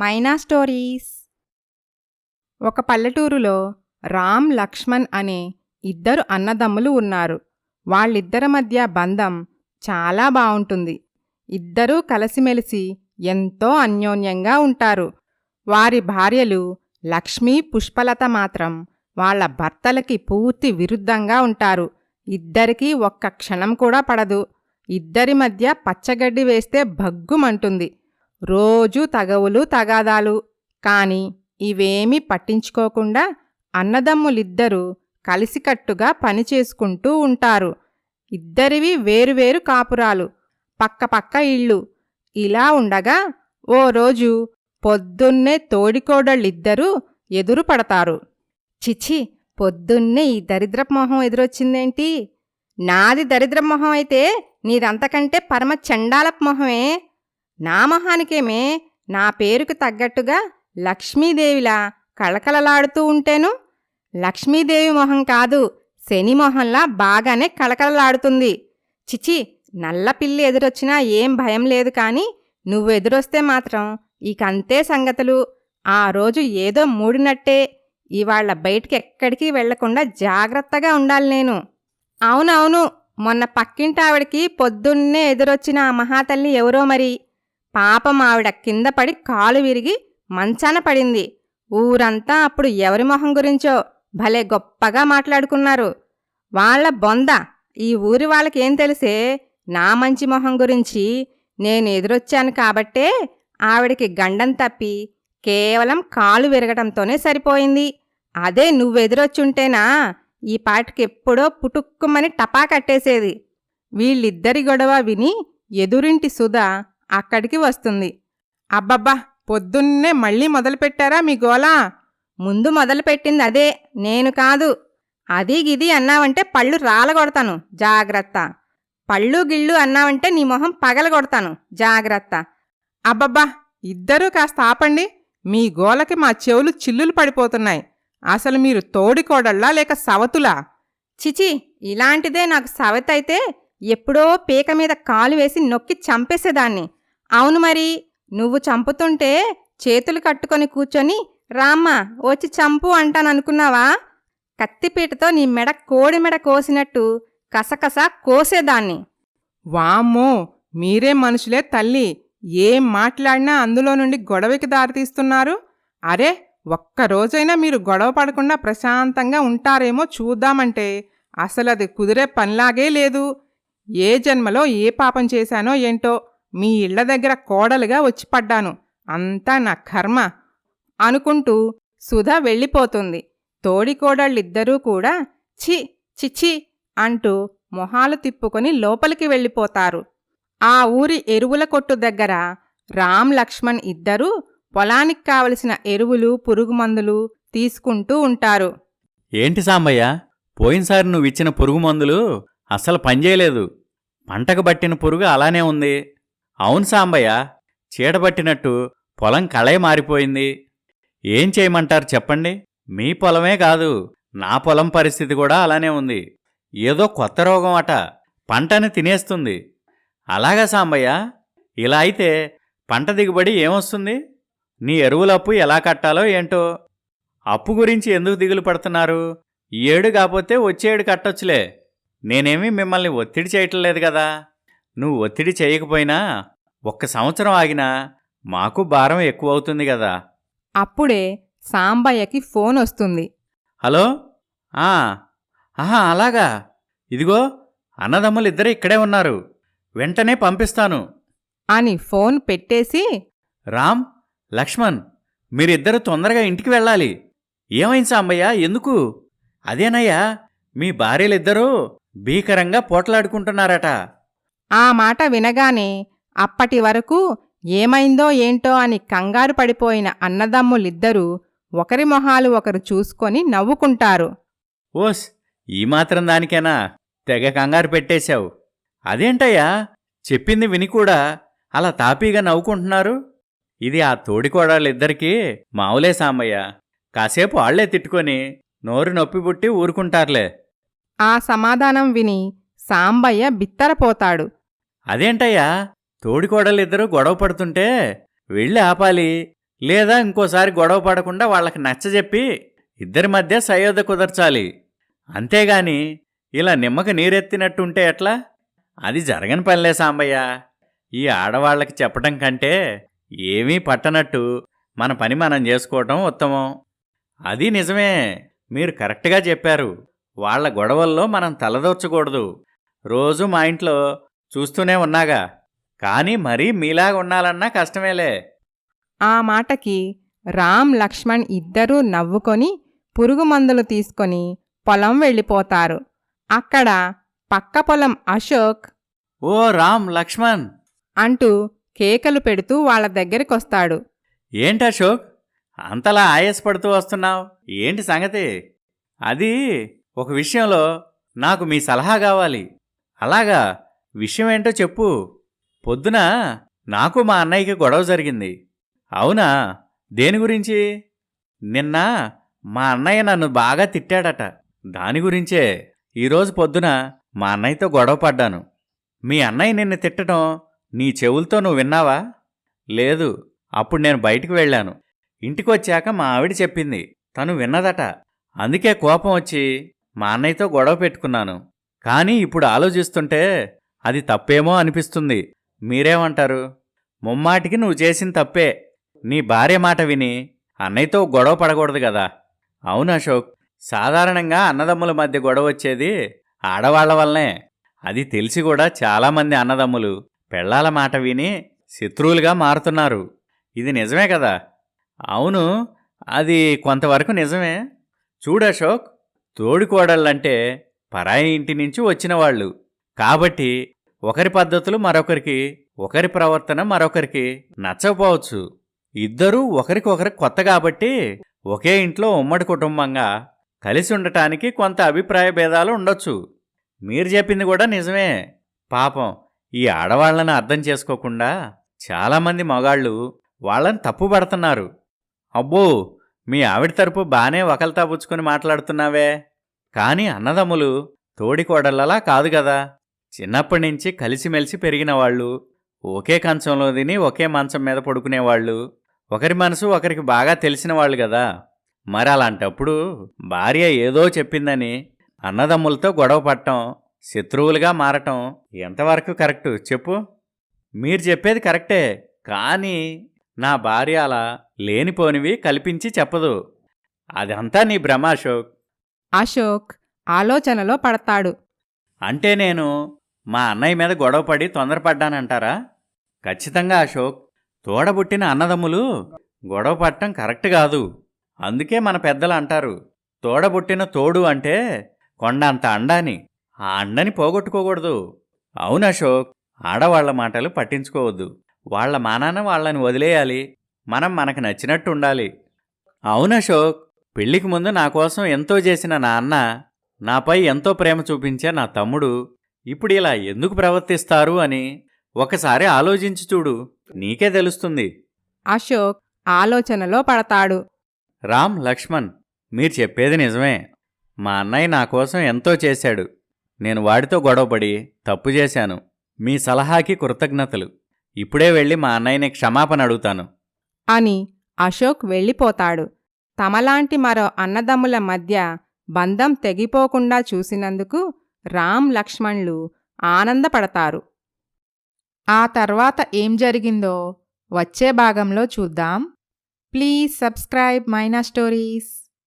మైనా stories. ఒక పల్లెటూరులో రామ్ లక్ష్మణ్ అనే ఇద్దరు అన్నదమ్ములు ఉన్నారు. వాళ్ళిద్దరి మధ్య బంధం చాలా బావుంటుంది. ఇద్దరూ కలిసిమెలిసి ఎంతో అన్యోన్యంగా ఉంటారు. వారి భార్యలు లక్ష్మీ పుష్పలత మాత్రం వాళ్ళ భర్తలకి పూర్తి విరుద్ధంగా ఉంటారు. ఇద్దరికీ ఒక్క క్షణం కూడా పడదు. ఇద్దరి మధ్య పచ్చగడ్డి వేస్తే భగ్గుమంటుంది. రోజూ తగవులు తగాదాలు. కాని ఇవేమీ పట్టించుకోకుండా అన్నదమ్ములిద్దరూ కలిసికట్టుగా పనిచేసుకుంటూ ఉంటారు. ఇద్దరివి వేరువేరు కాపురాలు. పక్కపక్క ఇళ్ళు. ఇలా ఉండగా ఓ రోజు పొద్దున్నే తోడికోడళ్ళిద్దరూ ఎదురు పడతారు చిచి పొద్దున్నే ఈ దరిద్రపు మొహం ఎదురొచ్చిందేంటి? నాది దరిద్ర మొహం అయితే నీదంతకంటే పరమ చండాలపు మొహమే. నా మొహానికేమే నా పేరుకు తగ్గట్టుగా లక్ష్మీదేవిలా కళకళలాడుతూ ఉంటేను? లక్ష్మీదేవి మొహం కాదు శని మొహంలా బాగానే కళకళలాడుతుంది. చిచి నల్ల పిల్లి ఎదురొచ్చినా ఏం భయం లేదు కానీ నువ్వు ఎదురొస్తే మాత్రం ఇకంతే సంగతులు. ఆ రోజు ఏదో మూడినట్టే. ఇవాళ బయటికి ఎక్కడికి వెళ్ళకుండా జాగ్రత్తగా ఉండాలి నేను. అవునవును మొన్న పక్కింటి ఆవిడకి పొద్దున్నే ఎదురొచ్చిన ఆ మహాతల్లి ఎవరో మరి? పాపం ఆవిడ కింద పడి కాలు విరిగి మంచాన పడింది. ఊరంతా అప్పుడు ఎవరి మొహం గురించో భలే గొప్పగా మాట్లాడుకున్నారు. వాళ్ళ బొంద ఈ ఊరి వాళ్ళకేం తెలిసే? నా మంచి మొహం గురించి నేను ఎదురొచ్చాను కాబట్టే ఆవిడకి గండం తప్పి కేవలం కాలు విరగటంతోనే సరిపోయింది. అదే నువ్వెదురొచ్చుంటేనా ఈ పాటికి ఎప్పుడో పుటుక్కుమని టపా కట్టేసేది. వీళ్ళిద్దరి గొడవ విని ఎదురింటి సుధ అక్కడికి వస్తుంది. అబ్బబ్బా పొద్దున్నే మళ్ళీ మొదలుపెట్టారా మీ గోలా ముందు మొదలుపెట్టింది అదే నేను కాదు. అది గిది అన్నావంటే పళ్ళు రాలగొడతాను జాగ్రత్త. పళ్ళు గిళ్ళు అన్నావంటే నీ మొహం పగలగొడతాను జాగ్రత్త. అబ్బబ్బా ఇద్దరూ కాస్త ఆపండి. మీ గోలకి మా చెవులు చిల్లులు పడిపోతున్నాయి. అసలు మీరు తోడికోడళ్ళా లేక సవతులా? చిచి ఇలాంటిదే నాకు సవతైతే ఎప్పుడో పీక మీద కాలు వేసి నొక్కి చంపేసేదాన్ని. అవును మరి నువ్వు చంపుతుంటే చేతులు కట్టుకొని కూర్చొని రామ్మ వచ్చి చంపు అంటాననుకున్నావా? కత్తిపీటతో నీ మెడ కోడి మెడ కోసినట్టు కసకస కోసేదాన్ని. వామ్మో మీరే మనుషులే తల్లి. ఏం మాట్లాడినా అందులో నుండి గొడవకి దారితీస్తున్నారు అరే ఒక్క రోజైనా మీరు గొడవ పడకుండా ప్రశాంతంగా ఉంటారేమో చూద్దామంటే. అసలు అది కుదిరే పనిలాగే లేదు. ఏ జన్మలో ఏ పాపం చేశానో ఏంటో మీ ఇళ్ళ దగ్గర కోడలుగా వచ్చి పడ్డాను. అంతా నా కర్మ అనుకుంటూ సుధ వెళ్ళిపోతుంది. తోడికోడళ్ళిద్దరూ కూడా ఛీ చిచి అంటూ మొహాలు తిప్పుకొని లోపలికి వెళ్ళిపోతారు. ఆ ఊరి ఎరువుల కొట్టు దగ్గర రామ్ లక్ష్మణ్ ఇద్దరూ పొలానికి కావలసిన ఎరువులు పురుగుమందులు తీసుకుంటూ ఉంటారు. ఏంటి సాంబయ్య పోయినసారి నువ్వు ఇచ్చిన పురుగు మందులు అస్సలు పనిచేయలేదు. పంటకు పట్టిన పురుగు అలానే ఉంది. అవును సాంబయ్య చీడబట్టినట్టు పొలం కళే మారిపోయింది. ఏం చేయమంటారు చెప్పండి? మీ పొలమే కాదు నా పొలం పరిస్థితి కూడా అలానే ఉంది. ఏదో కొత్త రోగం అట పంటని తినేస్తుంది. అలాగా సాంబయ్య ఇలా అయితే పంట దిగుబడి ఏమొస్తుంది? నీ ఎరువుల అప్పు ఎలా కట్టాలో ఏంటో? అప్పు గురించి ఎందుకు దిగులు పడుతున్నారు? ఈ ఏడు కాకపోతే వచ్చే ఏడు కట్టొచ్చులే. నేనేమి మిమ్మల్ని ఒత్తిడి చేయటం లేదు కదా. నువ్వు ఒత్తిడి చేయకపోయినా ఒక్క సంవత్సరం ఆగినా మాకు భారం ఎక్కువ అవుతుంది కదా. అప్పుడే సాంబయ్యకి ఫోన్ వస్తుంది. హలో? ఆ, ఆహా అలాగా. ఇదిగో అన్నదమ్ములు ఇద్దరు ఇక్కడే ఉన్నారు. వెంటనే పంపిస్తాను. అని ఫోన్ పెట్టేసి రామ్ లక్ష్మణ్ మీరిద్దరు తొందరగా ఇంటికి వెళ్ళాలి. ఏమైంది సాంబయ్య ఎందుకు? అదేనయ్యా మీ భార్యలిద్దరూ భీకరంగా పోట్లాడుకుంటున్నారట. ఆ మాట వినగానే అప్పటి వరకు ఏమైందో ఏంటో అని కంగారు పడిపోయిన అన్నదమ్ములిద్దరూ ఒకరి మొహాలు ఒకరు చూసుకొని నవ్వుకుంటారు. ఓస్ ఈ మాత్రం దానికేనా? తెగ కంగారు పెట్టేశావు. అదేంటయ్యా? చెప్పింది విని కూడా అలా తాపీగా నవ్వుకుంటున్నారు? ఇది ఆ తోడికోడాళ్ళిద్దరికీ మావులే సాంబయ్య కాసేపు ఆళ్ళే తిట్టుకొని నోరు నొప్పి పుట్టి ఊరుకుంటారులే. ఆ సమాధానం విని సాంబయ్య బిత్తరపోతాడు. అదేంటయ్యా? తోడికోడలిద్దరూ గొడవ పడుతుంటే వెళ్ళి ఆపాలి. లేదా ఇంకోసారి గొడవ పడకుండా వాళ్ళకి నచ్చజెప్పి ఇద్దరి మధ్య సయోధ కుదర్చాలి. అంతేగాని ఇలా నిమ్మక నీరెత్తినట్టుంటే ఎట్లా? అది జరగని పనిలే సాంబయ్య. ఈ ఆడవాళ్ళకి చెప్పటం కంటే ఏమీ పట్టనట్టు మన పని మనం చేసుకోవటం ఉత్తమం. అది నిజమే. మీరు కరెక్ట్గా చెప్పారు. వాళ్ళ గొడవల్లో మనం తలదొచ్చకూడదు రోజు మా ఇంట్లో చూస్తూనే ఉన్నాగా. కానీ మరీ మీలాగా ఉండాలన్నా కష్టమేలే. ఆ మాటకి రామ్ లక్ష్మణ్ ఇద్దరూ నవ్వుకొని పురుగు మందులు తీసుకొని పొలం వెళ్ళిపోతారు. అక్కడ పక్క పొలం అశోక్ ఓ రామ్ లక్ష్మణ్! అంటూ కేకలు పెడుతూ వాళ్ళ దగ్గరికొస్తాడు. ఏంటి అశోక్? అంతలా ఆయాసపడుతూ వస్తున్నావు? ఏంటి సంగతి? అది ఒక విషయంలో నాకు మీ సలహా కావాలి. అలాగా? విషయం ఏంటో చెప్పు. పొద్దున నాకు మా అన్నయ్యకి గొడవ జరిగింది. అవునా? దేని గురించి? నిన్న మా అన్నయ్య నన్ను బాగా తిట్టాడట. దాని గురించే. ఈరోజు పొద్దున మా అన్నయ్యతో గొడవ పడ్డాను. మీ అన్నయ్య నిన్ను తిట్టడం నీ చెవులతో నువ్వు విన్నావా? లేదు. అప్పుడు నేను బయటికి వెళ్ళాను. ఇంటికొచ్చాక మా ఆవిడ చెప్పింది. తను విన్నదట. అందుకే కోపం వచ్చి మా అన్నయ్యతో గొడవ పెట్టుకున్నాను. కానీ ఇప్పుడు ఆలోచిస్తుంటే అది తప్పేమో అనిపిస్తుంది. మీరేమంటారు? ముమ్మాటికి నువ్వు చేసిన తప్పే. నీ భార్య మాట విని అన్నయ్యతో గొడవ పడకూడదు కదా. అవును అశోక్ సాధారణంగా అన్నదమ్ముల మధ్య గొడవ వచ్చేది ఆడవాళ్ళ వల్లనే. అది తెలిసి కూడా చాలామంది అన్నదమ్ములు పెళ్ళాల మాట విని శత్రువులుగా మారుతున్నారు. ఇది నిజమే కదా? అవును అది కొంతవరకు నిజమే. చూడు అశోక్ తోడుకోడళ్ళంటే పరాయి ఇంటి నుంచి వచ్చిన వాళ్ళు. కాబట్టి ఒకరి పద్ధతులు మరొకరికి ఒకరి ప్రవర్తన మరొకరికి నచ్చకపోవచ్చు. ఇద్దరూ ఒకరికొకరు కొత్త కాబట్టి ఒకే ఇంట్లో ఉమ్మడి కుటుంబంగా కలిసి ఉండటానికి కొంత అభిప్రాయ భేదాలు ఉండొచ్చు. మీరు చెప్పింది కూడా నిజమే. పాపం ఈ ఆడవాళ్ళను అర్థం చేసుకోకుండా చాలామంది మగాళ్ళు వాళ్ళని తప్పుపడుతున్నారు అబ్బో మీ ఆవిడ తరపు బానే వకల్తా పుచ్చుకొని మాట్లాడుతున్నావే. కానీ అన్నదమ్ములు తోడికోడళ్ళలా కాదు కదా. చిన్నప్పటి నుంచి కలిసిమెలిసి పెరిగిన వాళ్ళు ఒకే కంచంలో తిని ఒకే మంచం మీద పడుకునేవాళ్ళు ఒకరి మనసు ఒకరికి బాగా తెలిసిన వాళ్ళు కదా మరి అలాంటప్పుడు భార్య ఏదో చెప్పిందని అన్నదమ్ములతో గొడవ పడటం శత్రువులుగా మారటం ఎంతవరకు కరెక్టు? చెప్పు. మీరు చెప్పేది కరెక్టే. కానీ నా భార్య అలా లేనిపోనివి కల్పించి చెప్పదు. అదంతా నీ భ్రమ అశోక్. అశోక్ ఆలోచనలో పడతాడు. అంటే నేను మా అన్నయ్య మీద గొడవపడి తొందరపడ్డానంటారా? ఖచ్చితంగా అశోక్. తోడబుట్టిన అన్నదమ్ములు గొడవ పట్టడం కరెక్ట్ కాదు. అందుకే మన పెద్దలు అంటారు తోడబుట్టిన తోడు అంటే కొండంత అండాని ఆ అండని పోగొట్టుకోకూడదు. అవును అశోక్ ఆడవాళ్ళ మాటలు పట్టించుకోవద్దు. వాళ్ళ మానాన వాళ్ళని వదిలేయాలి. మనం మనకు నచ్చినట్టు ఉండాలి. అవును అశోక్ పెళ్ళికి ముందు నా కోసం ఎంతో చేసిన నా అన్న నాపై ఎంతో ప్రేమ చూపించే నా తమ్ముడు ఇప్పుడు ఇలా ఎందుకు ప్రవర్తిస్తారు అని ఒకసారి ఆలోచించి చూడు. నీకే తెలుస్తుంది. అశోక్ ఆలోచనలో పడతాడు. రామ్ లక్ష్మణ్ మీరు చెప్పేది నిజమే. మా అన్నయ్య నా కోసం ఎంతో చేశాడు. నేను వాడితో గొడవపడి తప్పు చేశాను. మీ సలహాకి కృతజ్ఞతలు. ఇప్పుడే వెళ్ళి మా అన్నయ్యని క్షమాపణ అడుగుతాను. అని అశోక్ వెళ్ళిపోతాడు. తమలాంటి మరో అన్నదమ్ముల మధ్య బంధం తెగిపోకుండా చూసినందుకు రామ్ లక్ష్మణ్లు ఆనందపడతారు. ఆ తర్వాత ఏం జరిగిందో వచ్చే భాగంలో చూద్దాం. Please subscribe Maina stories.